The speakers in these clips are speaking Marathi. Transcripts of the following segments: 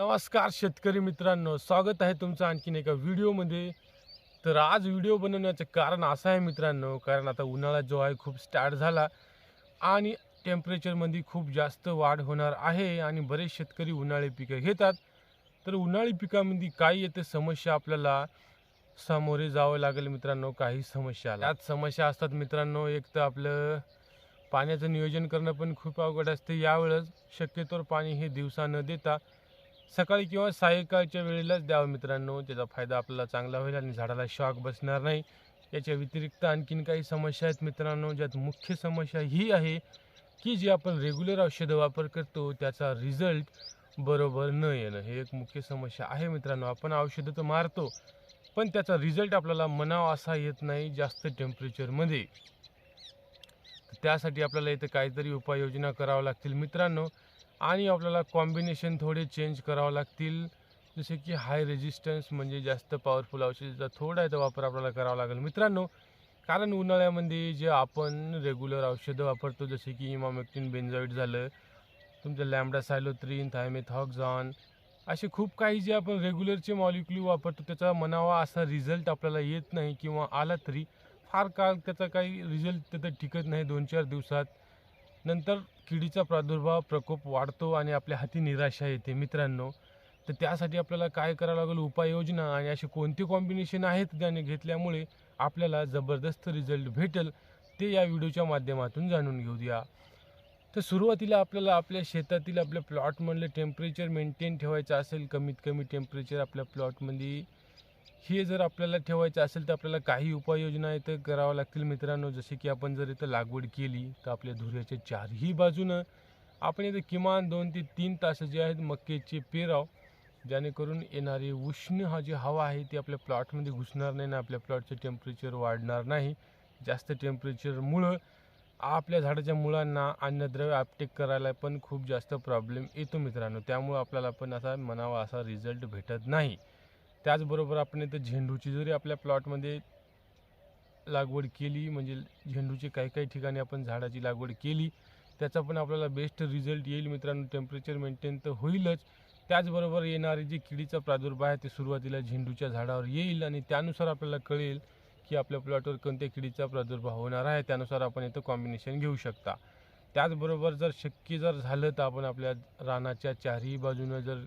नमस्कार शेतकरी मित्रांनो स्वागत आहे तुमचं आणखीन एका व्हिडिओमध्ये. तर आज व्हिडिओ बनवण्याचं कारण असं आहे मित्रांनो कारण आता उन्हाळा जो आहे खूप स्टार्ट झाला आणि टेम्परेचरमध्ये खूप जास्त वाढ होणार आहे आणि बरेच शेतकरी उन्हाळी पिकं घेतात. तर उन्हाळी पिकामध्ये काय येते समस्या आपल्याला सामोरे जावं लागेल मित्रांनो काही समस्या त्यात समस्या असतात मित्रांनो एक तर आपलं पाण्याचं नियोजन करणं पण खूप अवघड असते. यावेळेस शक्यतोवर पाणी हे दिवसा न देता सकाळी किंवा सायंकाळच्या वेळेलाच द्यावं मित्रांनो. त्याचा फायदा आपल्याला चांगला होईल आणि झाडाला शॉक बसणार नाही. याच्या व्यतिरिक्त आणखीन काही समस्या आहेत मित्रांनो. ज्यात मुख्य समस्या ही आहे की जी आपण रेग्युलर औषधं वापर करतो त्याचा रिझल्ट बरोबर न येणं. हे एक मुख्य समस्या आहे मित्रांनो. आपण औषधं तर मारतो पण त्याचा रिझल्ट आपल्याला मनावा असा येत नाही जास्त टेम्परेचरमध्ये त्यासाठी आपल्याला इथं काहीतरी उपाययोजना करावं लागतील मित्रांनो. आणि आपल्याला कॉम्बिनेशन थोडे चेंज करावं लागतील. जसे की हाय रेजिस्टन्स म्हणजे जास्त पॉवरफुल औषधाचा थोडा याचा वापर आपल्याला करावा लागेल. मित्रांनो कारण उन्हाळ्यामध्ये जे आपण रेग्युलर औषधं वापरतो जसे की इमामेक्टिन बेन्झॉईड झालं तुमचं लॅमडा सायलोत्रीन थायमेथॉक्झॉन असे खूप काही जे आपण रेग्युलरचे मॉलिक्युल वापरतो त्याचा म्हणावा असा रिझल्ट आपल्याला येत नाही किंवा आला तरी फार काळ त्याचा काही रिझल्ट त्याचं टिकत नाही दोन चार दिवसात. नंतर किडीचा प्रादुर्भाव प्रकोप वाढतो आणि आपल्या हाती निराशा येते मित्रांनो. तर त्यासाठी आपल्याला काय करावं लागेल? उपाययोजना आणि असे कोणते कॉम्बिनेशन आहेत ज्याने घेतल्यामुळे आपल्याला जबरदस्त रिझल्ट भेटेल ते या व्हिडिओच्या माध्यमातून जाणून घेऊया. तर सुरुवातीला आपल्याला आपल्या शेतातील आपल्या प्लॉटमधलं टेम्परेचर मेंटेन ठेवायचं असेल कमीत कमी टेम्परेचर आपल्या प्लॉटमध्ये हे जर आपल्याला ठेवायचं असेल तर आपल्याला काही उपाययोजना इथं कराव्या लागतील मित्रांनो. जसे की आपण जर इथं लागवड केली तर आपल्या धुऱ्याच्या चारही बाजूनं आपण इथं किमान दोन ते तीन तास जे आहेत मक्केचे पेराव जेणेकरून येणारी उष्ण हा जी हवा आहे ती आपल्या प्लॉटमध्ये घुसणार नाही ना आपल्या प्लॉटचं टेम्परेचर वाढणार नाही. जास्त टेम्परेचरमुळं आपल्या झाडाच्या मुळांना अन्नद्रव्य आपटेक करायला पण खूप जास्त प्रॉब्लेम येतो मित्रांनो. त्यामुळं आपल्याला पण असा म्हणावा असा रिझल्ट भेटत नाही. त्याचबरोबर आपण इथं झेंडूची जरी आपल्या प्लॉटमध्ये लागवड केली म्हणजे झेंडूची काही काही ठिकाणी आपण झाडाची लागवड केली त्याचा पण आपल्याला बेस्ट रिझल्ट येईल मित्रांनो. टेम्परेचर मेंटेन तर होईलच. त्याचबरोबर येणारी जी किडीचा प्रादुर्भाव आहे ते सुरुवातीला झेंडूच्या झाडावर येईल आणि त्यानुसार आपल्याला कळेल की आपल्या प्लॉटवर कोणत्या किडीचा प्रादुर्भाव होणार आहे. त्यानुसार आपण इथं कॉम्बिनेशन घेऊ शकता. त्याचबरोबर जर शक्य जर झालं तर आपण आपल्या रानाच्या चारही बाजूनं जर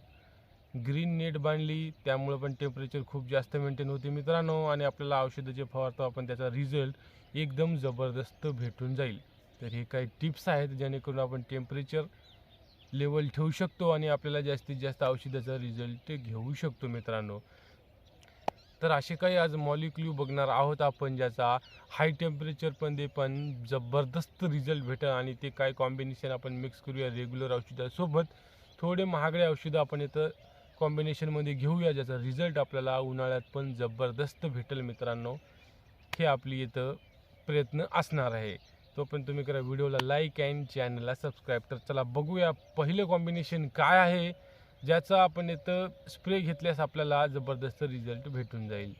ग्रीन नेट बांधली त्यामुळं पण टेम्परेचर खूप जास्त मेंटेन होते मित्रांनो. आणि आपल्याला औषधं जे फवारतो आपण त्याचा रिझल्ट एकदम जबरदस्त भेटून जाईल. तर हे काही टिप्स आहेत जेणेकरून आपण टेम्परेचर लेवल ठेवू शकतो आणि आपल्याला जास्तीत जास्त औषधाचा रिझल्ट घेऊ शकतो मित्रांनो. तर असे काही आज मॉलिक्युल बघणार आहोत आपण ज्याचा हाय टेम्परेचर पण दे पण जबरदस्त रिझल्ट भेटेल. आणि ते काय कॉम्बिनेशन आपण मिक्स करूया रेग्युलर औषधासोबत. थोडे महागडे औषधं आपण इथं कॉम्बिनेशनमध्ये घेऊया ज्याचा रिझल्ट आपल्याला उन्हाळ्यात पण जबरदस्त भेटेल मित्रांनो. हे आपली इथं प्रयत्न असणार आहे. तो पण तुम्ही करा व्हिडिओला लाईक अँड चॅनलला सबस्क्राईब तर चला बघूया पहिलं कॉम्बिनेशन काय आहे ज्याचा आपण इथं स्प्रे घेतल्यास आपल्याला जबरदस्त रिझल्ट भेटून जाईल.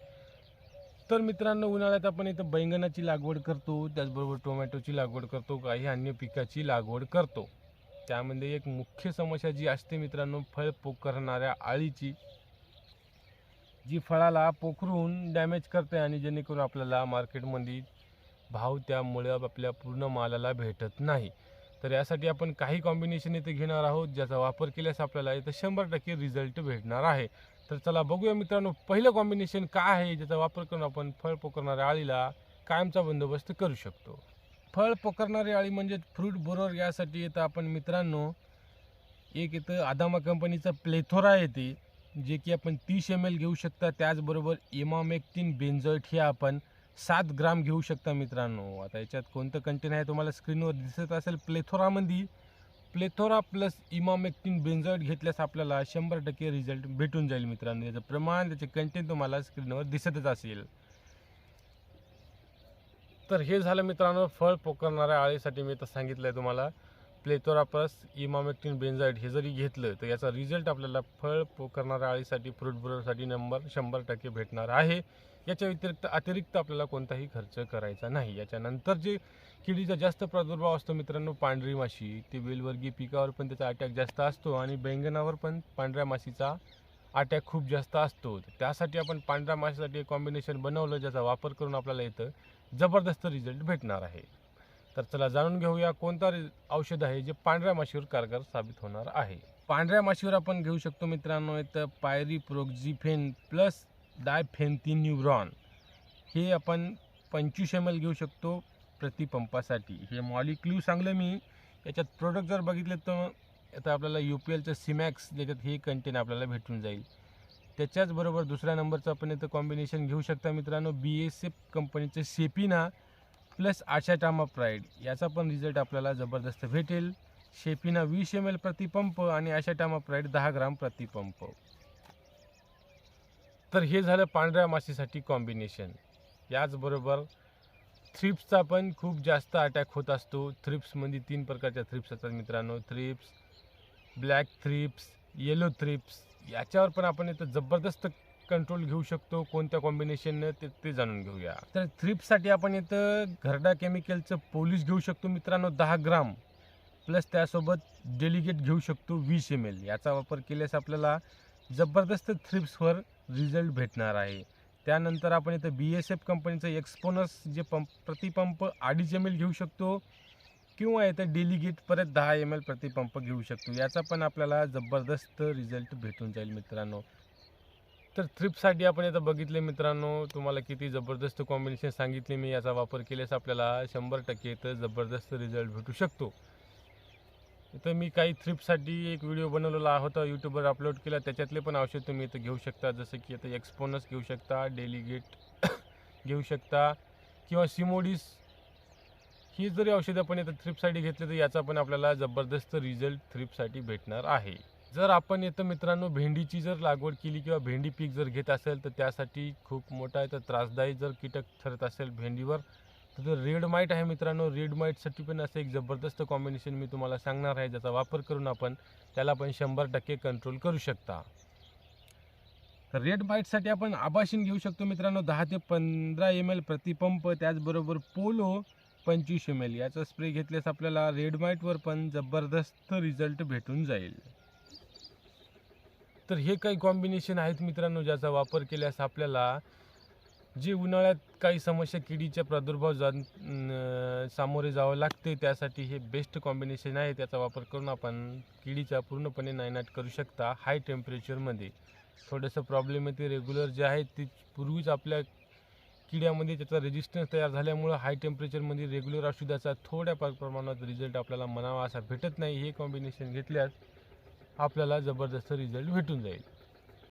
तर मित्रांनो उन्हाळ्यात आपण इथं बैंगनाची लागवड करतो त्याचबरोबर टोमॅटोची लागवड करतो काही अन्य पिकाची लागवड करतो. त्यामध्ये एक मुख्य समस्या जी असते मित्रांनो फळ पोखरणाऱ्या आळीची. जी फळाला पोखरून डॅमेज करते आणि जेणेकरून आपल्याला मार्केटमध्ये भाव त्यामुळे आपल्या पूर्ण मालाला भेटत नाही. तर यासाठी आपण काही कॉम्बिनेशन इथे घेणार आहोत ज्याचा वापर केल्यास आपल्याला इथं शंभर टक्के रिझल्ट भेटणार आहे. तर चला बघूया मित्रांनो पहिलं कॉम्बिनेशन काय आहे ज्याचा वापर करून आपण फळ पोखरणाऱ्या आळीला कायमचा बंदोबस्त करू शकतो. फळ पकडणारी आळी म्हणजे फ्रूट बोरर यासाठी येतं आपण मित्रांनो एक इथं आदामा कंपनीचा प्लेथोरा येते जे की आपण तीस एम एल घेऊ शकता. त्याचबरोबर इमामेक्टिन बेन्झॉइट हे आपण सात ग्राम घेऊ शकता मित्रांनो. आता याच्यात कोणतं कंटेन आहे तुम्हाला स्क्रीनवर दिसत असेल प्लेथोरामध्ये प्लेथोरा प्लस इमामेक्टिन बेन्झॉइट घेतल्यास आपल्याला शंभर टक्के रिझल्ट भेटून जाईल मित्रांनो. याचं प्रमाण त्याचे कंटेन तुम्हाला स्क्रीनवर दिसतच असेल. तर हे झालं मित्रांनो फळ पोकरणाऱ्या आळीसाठी मी तर सांगितलं आहे तुम्हाला. प्लेतोरापस इमामेक्टिन बेन्झाईड हे जरी घेतलं तर याचा रिझल्ट आपल्याला फळ पोकरणाऱ्या आळीसाठी फ्रूट ब्रोसाठी नंबर शंभर टक्के भेटणार आहे. याच्या व्यतिरिक्त अतिरिक्त आपल्याला कोणताही खर्च करायचा नाही. याच्यानंतर जे किडीचा जास्त प्रादुर्भाव असतो मित्रांनो पांढरी माशी ते वेलवर्गीय पिकावर पण त्याचा अटॅक जास्त असतो आणि बैंगनावर पण पांढऱ्या माशीचा अटॅक खूप जास्त असतो. त्यासाठी आपण पांढऱ्या माशीसाठी एक कॉम्बिनेशन बनवलं ज्याचा वापर करून आपल्याला येतं जबरदस्त रिझल्ट भेटणार आहे. तर चला जाणून घेऊया कोणता औषध आहे जे पांढऱ्या माशीवर कारगर साबित होणार आहे. पांढऱ्या माशीवर आपण घेऊ शकतो मित्रांनो इथं पायरी प्रोक्झिफेन प्लस डायफेन्थिन्युरॉन हे आपण पंचवीस एम एल घेऊ शकतो प्रतिपंपासाठी. हे मॉलिक्यू सांगलं मी. याच्यात प्रोडक्ट जर बघितले तर आता आपल्याला यू पी एलचं सिमॅक्स ज्याच्यात हे कंटेन आपल्याला भेटून जाईल. त्याच्याचबरोबर दुसऱ्या नंबरचं आपण इथं कॉम्बिनेशन घेऊ शकता मित्रांनो. बी एस एफ कंपनीचं शेपिना प्लस आशाटामा प्राईड याचा पण रिझल्ट आपल्याला जबरदस्त भेटेल. शेपिना वीस एम एल प्रतिपंप आणि आशाटामा प्राईड दहा ग्राम प्रतिपंप तर हे झालं पांढऱ्या माशीसाठी कॉम्बिनेशन याचबरोबर थ्रिप्सचा पण खूप जास्त अटॅक होत असतो. थ्रिप्समध्ये तीन प्रकारच्या थ्रिप्स असतात मित्रांनो. Thrips black thrips yellow thrips याच्यावर पण आपण इथं जबरदस्त कंट्रोल घेऊ शकतो. कोणत्या कॉम्बिनेशननं ते ते जाणून घेऊया. तर थ्रिपसाठी आपण इथं घरडा केमिकलचं पोलिश घेऊ शकतो मित्रांनो दहा ग्राम. प्लस त्यासोबत डेलिगेट घेऊ शकतो वीस एम एल याचा वापर केल्यास आपल्याला जबरदस्त थ्रिप्सवर रिझल्ट भेटणार आहे. त्यानंतर आपण इथं बी एस एफ कंपनीचं एक्सपोनस जे पंप प्रतिपंप अडीच एम एल घेऊ शकतो. किंवा इथं डेलिगेट परत दहा एम एल प्रतिपंप घेऊ शकतो. याचा पण आपल्याला जबरदस्त रिझल्ट भेटून जाईल मित्रांनो. तर थ्रिपसाठी आपण इथं बघितले मित्रांनो तुम्हाला किती जबरदस्त कॉम्बिनेशन सांगितले मी याचा वापर केल्यास आपल्याला शंभर टक्के इथं जबरदस्त रिझल्ट भेटू शकतो. इथं मी काही थ्रिपसाठी एक व्हिडिओ बनवलेला होता यूट्यूबवर अपलोड केला. त्याच्यातले पण औषध तुम्ही इथं घेऊ शकता. जसं की आता एक्सपोनस घेऊ शकता डेलिगेट घेऊ शकता किंवा सिमोडीस ही जरी औषधं आपण इथं थ्रिपसाठी घेतली तर याचा पण आपल्याला जबरदस्त रिझल्ट थ्रिपसाठी भेटणार आहे. जर आपण इथं मित्रांनो भेंडीची जर लागवड केली किंवा भेंडी पीक जर घेत असेल तर त्यासाठी खूप मोठा इथं त्रासदायी जर कीटक ठरत असेल भेंडीवर तर रेड माईट आहे मित्रांनो. रेड माईटसाठी पण असं एक जबरदस्त कॉम्बिनेशन मी तुम्हाला सांगणार आहे ज्याचा वापर करून आपण त्याला पण शंभर टक्के कंट्रोल करू शकता. तर रेड माईटसाठी आपण आभाषण घेऊ शकतो मित्रांनो. दहा ते पंधरा एम एल प्रतिपंप त्याचबरोबर पोलो पंचवीस एम एल याचा स्प्रे घेतल्यास आपल्याला रेड माईटवर पण जबरदस्त रिझल्ट भेटून जाईल. तर हे काही कॉम्बिनेशन आहेत मित्रांनो ज्याचा वापर केल्यास आपल्याला जे उन्हाळ्यात काही समस्या किडीच्या प्रादुर्भाव जा सामोरे जावं लागते त्यासाठी हे बेस्ट कॉम्बिनेशन आहे. त्याचा वापर करून आपण किडीचा पूर्णपणे नायनाट करू शकता हाय टेम्परेचरमध्ये थोडंसं प्रॉब्लेम येते रेग्युलर जे आहे ते पूर्वीच आपल्या किड्यामध्ये त्याचा रेजिस्टन्स तयार झाल्यामुळं हाय टेम्परेचरमध्ये रेग्युलर औषधाचा थोड्या प्रमाणात रिझल्ट आपल्याला म्हणावा असा भेटत नाही. हे कॉम्बिनेशन घेतल्यास आपल्याला जबरदस्त रिझल्ट भेटून जाईल.